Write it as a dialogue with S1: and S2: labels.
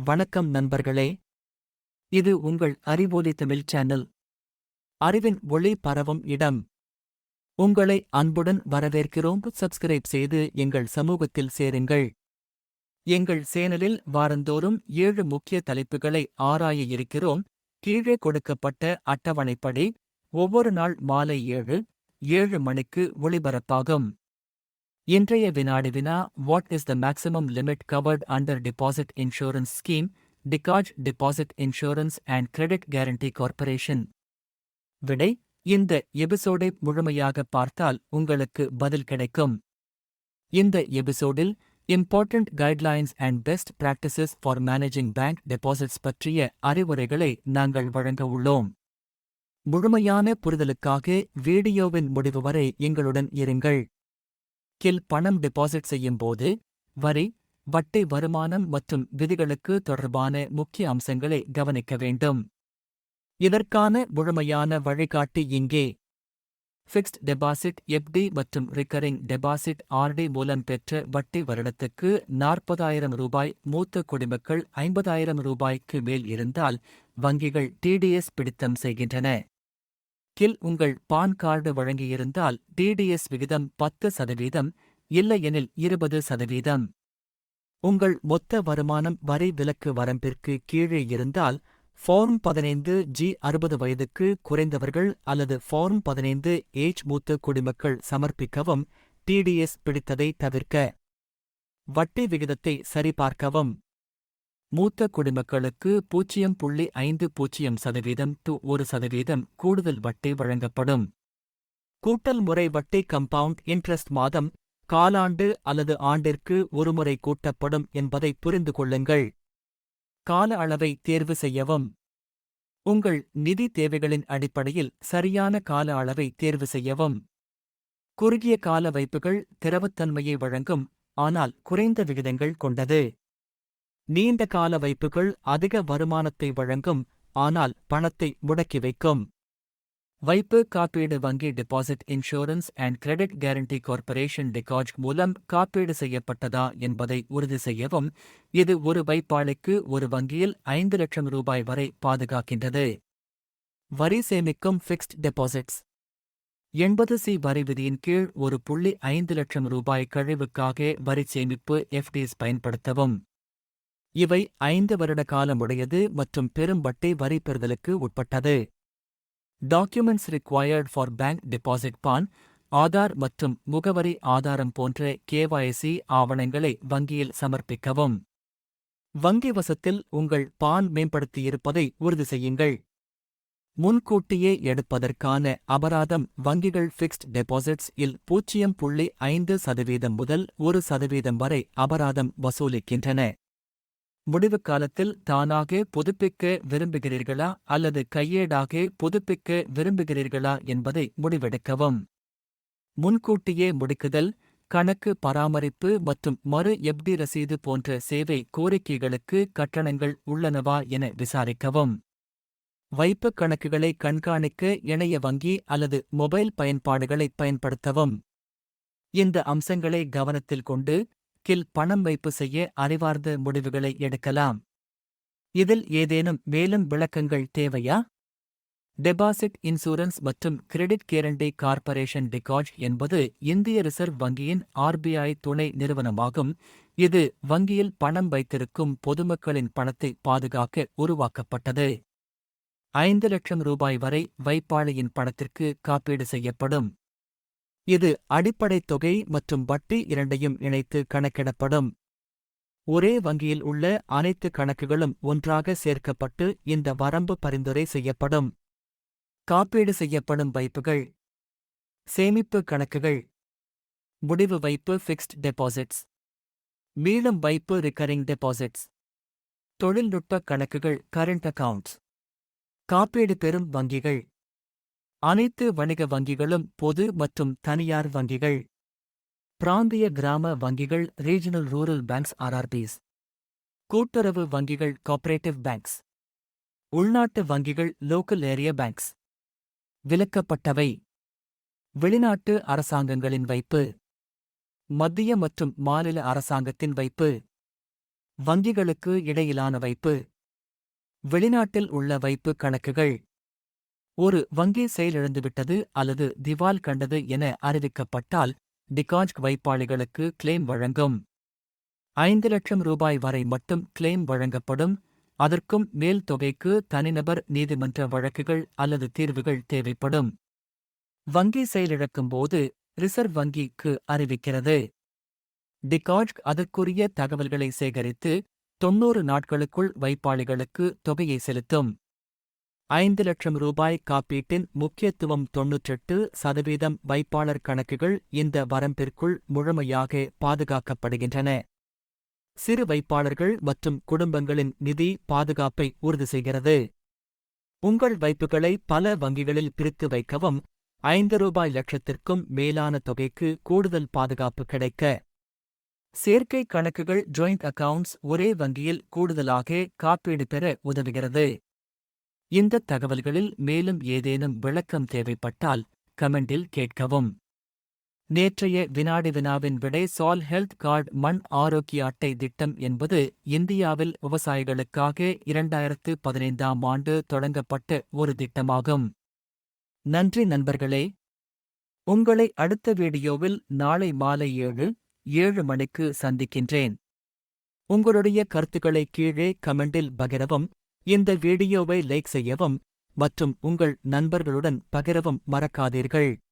S1: வணக்கம் நண்பர்களே. இது உங்கள் அறிவொலி தமிழ் சேனல். அறிவின் ஒளி பரவும் இடம். உங்களை அன்புடன் வரவேற்கிறோம். சப்ஸ்கிரைப் செய்து எங்கள் சமூகத்தில் சேருங்கள். எங்கள் சேனலில் வாரந்தோறும் ஏழு முக்கிய தலைப்புகளை ஆராய இருக்கிறோம். கீழே கொடுக்கப்பட்ட அட்டவணைப்படி ஒவ்வொரு நாள் மாலை ஏழு ஏழு மணிக்கு ஒளிபரப்பாகும். இன்றைய வினாடி வினா what is the maximum limit covered under deposit insurance scheme டிகாஜ் deposit insurance and credit guarantee corporation விடை இந்த எபிசோடை முழுமையாக பார்த்தால் உங்களுக்கு பதில் கிடைக்கும். இந்த எபிசோடில் important guidelines and best practices for managing bank deposits பற்றிய அறிவுரைகளை நாங்கள் வழங்க உள்ளோம். முழுமையான புரிதலுக்காக வீடியோவின் முடிவு வரை எங்களுடன் இருங்கள். கில் பணம் டெபாசிட் செய்யும் போது வரி வட்டி வருமானம் மற்றும் விதிகளுக்கு தொடர்பான முக்கிய அம்சங்களை கவனிக்க வேண்டும். இதற்கான முழுமையான வழிகாட்டி இங்கே. ஃபிக்ஸ்ட் டெபாசிட் எஃப்டி மற்றும் ரிக்கரிங் டெபாசிட் ஆர்டி மூலம் பெற்ற வட்டி வருடத்துக்கு நாற்பதாயிரம் ரூபாய் மூத்த குடிமக்கள் ஐம்பதாயிரம் ரூபாய்க்கு மேல் இருந்தால் வங்கிகள் டிடிஎஸ் பிடித்தம் செய்கின்றன. கில் உங்கள் பான் கார்டு வழங்கியிருந்தால் டிடிஎஸ் விகிதம் பத்து சதவீதம் இல்லையெனில் இருபது சதவீதம். உங்கள் மொத்த வருமானம் வரி விலக்கு வரம்பிற்கு கீழே இருந்தால் ஃபார்ம் பதினைந்து ஜி அறுபது வயதுக்கு குறைந்தவர்கள் அல்லது ஃபார்ம் பதினைந்து ஏஜ் மூத்த குடிமக்கள் சமர்ப்பிக்கவும் டிடிஎஸ் பிடித்ததை தவிர்க்க. வட்டி விகிதத்தை சரிபார்க்கவும். மூத்த குடிமக்களுக்கு பூஜ்ஜியம் புள்ளி ஐந்து பூஜ்ஜியம் சதவீதம் டு ஒரு சதவீதம் கூடுதல் வட்டி வழங்கப்படும். கூட்டல் முறை வட்டி கம்பவுண்ட் இன்ட்ரெஸ்ட் மாதம் காலாண்டு அல்லது ஆண்டிற்கு ஒருமுறை கூட்டப்படும் என்பதை புரிந்து கொள்ளுங்கள். கால அளவை தேர்வு செய்யவும். உங்கள் நிதி தேவைகளின் அடிப்படையில் சரியான கால அளவை தேர்வு செய்யவும். குறுகிய கால வைப்புகள் திரவத்தன்மையை வழங்கும் ஆனால் குறைந்த விகிதங்கள் கொண்டது. நீண்ட கால வைப்புகள் அதிக வருமானத்தை வழங்கும் ஆனால் பணத்தை முடக்கி வைக்கும். வைப்பு காப்பீடு வங்கி deposit insurance and credit guarantee corporation டிகாஜ் மூலம் காப்பீடு செய்யப்பட்டதா என்பதை உறுதி செய்யவும் இது ஒரு வைப்பாளிக்கு ஒரு வங்கியில் ஐந்து லட்சம் ரூபாய் வரை பாதுகாக்கின்றது. வரி சேமிக்கும் ஃபிக்ஸ்ட் டெபாசிட்ஸ் எண்பது சி வரி விதியின் கீழ் ஒரு புள்ளி ஐந்து லட்சம் ரூபாய் கழிவுக்காக வரி சேமிப்பு எஃப்டிஸ் பயன்படுத்தவும். இவை ஐந்து வருட காலமுடையது மற்றும் பெரும் வட்டி வரி பெறுதலுக்கு உட்பட்டது. Documents required for bank deposit PAN Aadhaar மற்றும் முகவரி ஆதாரம் போன்ற கேவாய்சி ஆவணங்களை வங்கியில் சமர்ப்பிக்கவும். வங்கி வசத்தில் உங்கள் பான் மேம்படுத்தியிருப்பதை உறுதி செய்யுங்கள். முன்கூட்டியே எடுப்பதற்கான அபராதம் வங்கிகள் ஃபிக்ஸ்ட் டெபாசிட்ஸ் இல் பூஜ்ஜியம் புள்ளி ஐந்து சதவீதம் முதல் ஒரு சதவீதம் வரை அபராதம் வசூலிக்கின்றன. முடிவு காலத்தில் தானாக புதுப்பிக்க விரும்புகிறீர்களா அல்லது கையேடாக புதுப்பிக்க விரும்புகிறீர்களா என்பதை முடிவெடுக்கவும். முன்கூட்டியே முடிக்குதல் கணக்கு பராமரிப்பு மற்றும் மறு எப்டி ரசீது போன்ற சேவை கோரிக்கைகளுக்கு கட்டணங்கள் உள்ளனவா என விசாரிக்கவும். வைப்புக் கணக்குகளை கண்காணிக்க இணைய வங்கி அல்லது மொபைல் பயன்பாடுகளை பயன்படுத்தவும். இந்த அம்சங்களை கவனத்தில் கொண்டு கில் பணம் வைப்பு செய்ய அறிவார்ந்த முடிவுகளை எடுக்கலாம். இதில் ஏதேனும் மேலும் விளக்கங்கள் தேவையா? டெபாசிட் இன்சூரன்ஸ் மற்றும் கிரெடிட் கேரண்டி கார்ப்பரேஷன் டிகாஜ் என்பது இந்திய ரிசர்வ் வங்கியின் ஆர்பிஐ துணை நிறுவனமாகும். இது வங்கியில் பணம் வைத்திருக்கும் பொதுமக்களின் பணத்தை பாதுகாக்க உருவாக்கப்பட்டது. ஐந்து லட்சம் ரூபாய் வரை வைப்பாளியின் பணத்திற்கு காப்பீடு செய்யப்படும். இது அடிப்படை தொகை மற்றும் வட்டி இரண்டையும் இணைத்து கணக்கிடப்படும். ஒரே வங்கியில் உள்ள அனைத்து கணக்குகளும் ஒன்றாக சேர்க்கப்பட்டு இந்த வரம்பு பரிந்துரை செய்யப்படும். காப்பீடு செய்யப்படும் வைப்புகள். சேமிப்பு கணக்குகள். முடிவு வைப்பு ஃபிக்ஸ்ட் டெபாசிட்ஸ் மீளும் வைப்பு ரிகரிங் டெபாசிட்ஸ் தொழில்நுட்ப கணக்குகள் கரண்ட் அக்கவுண்ட்ஸ் காப்பீடு பெறும் வங்கிகள். அனைத்து வணிக வங்கிகளும் பொது மற்றும் தனியார் வங்கிகள். பிராந்திய கிராம வங்கிகள் ரீஜனல் ரூரல் பேங்க்ஸ் ஆர்ஆர்பிஸ் கூட்டுறவு வங்கிகள் கோஆபரேட்டிவ் பேங்க்ஸ் உள்நாட்டு வங்கிகள் லோக்கல் ஏரியா பேங்க்ஸ் விலக்கப்பட்டவை. வெளிநாட்டு அரசாங்கங்களின் வைப்பு. மத்திய மற்றும் மாநில அரசாங்கத்தின் வைப்பு. வங்கிகளுக்கு இடையிலான வைப்பு. வெளிநாட்டில் உள்ள வைப்பு கணக்குகள். ஒரு வங்கி செயலிழந்துவிட்டது அல்லது திவால் கண்டது என அறிவிக்கப்பட்டால் டிகாஜ் வைப்பாளிகளுக்கு கிளெய்ம் வழங்கும். ஐந்து லட்சம் ரூபாய் வரை மட்டும் கிளெய்ம் வழங்கப்படும். அதற்கும் மேல் தொகைக்கு தனிநபர் நீதிமன்ற வழக்குகள் அல்லது தீர்வுகள் தேவைப்படும். வங்கி செயலிழக்கும் போது ரிசர்வ் வங்கிக்கு அறிவிக்கிறது. டிகாஜ் அதற்குரிய தகவல்களை சேகரித்து தொன்னூறு நாட்களுக்குள் வைப்பாளிகளுக்கு தொகையை செலுத்தும். ஐந்து லட்சம் ரூபாய் காப்பீட்டின் முக்கியத்துவம் தொன்னூற்றெட்டு சதவீதம் வைப்பாளர் கணக்குகள் இந்த வரம்பிற்குள் முழுமையாக பாதுகாக்கப்படுகின்றன. சிறு வைப்பாளர்கள் மற்றும் குடும்பங்களின் நிதி பாதுகாப்பை உறுதி செய்கிறது. உங்கள் வைப்புகளை பல வங்கிகளில் பிரித்து வைக்கவும் ஐந்து ரூபாய் லட்சத்திற்கும் மேலான தொகைக்கு கூடுதல் பாதுகாப்பு கிடைக்க. சேர்க்கை கணக்குகள் ஜாயிண்ட் அக்கவுண்ட்ஸ் ஒரே வங்கியில் கூடுதலாக காப்பீடு பெற உதவுகிறது. இந்த தகவல்களில் மேலும் ஏதேனும் விளக்கம் தேவைப்பட்டால் கமெண்டில் கேட்கவும். நேற்றைய வினாடி வினாவின் விடை சால் ஹெல்த் கார்டு மண் ஆரோக்கிய அட்டை திட்டம் என்பது இந்தியாவில் விவசாயிகளுக்காக இரண்டாயிரத்து பதினைந்தாம் ஆண்டு தொடங்கப்பட்ட ஒரு திட்டமாகும். நன்றி நண்பர்களே. உங்களை அடுத்த வீடியோவில் நாளை மாலை ஏழு ஏழு மணிக்கு சந்திக்கின்றேன். உங்களுடைய கருத்துக்களை கீழே கமெண்டில் பகிரவும் இந்த வீடியோவை லைக் செய்யவும் மற்றும் உங்கள் நண்பர்களுடன் பகிரவும் மறக்காதீர்கள்.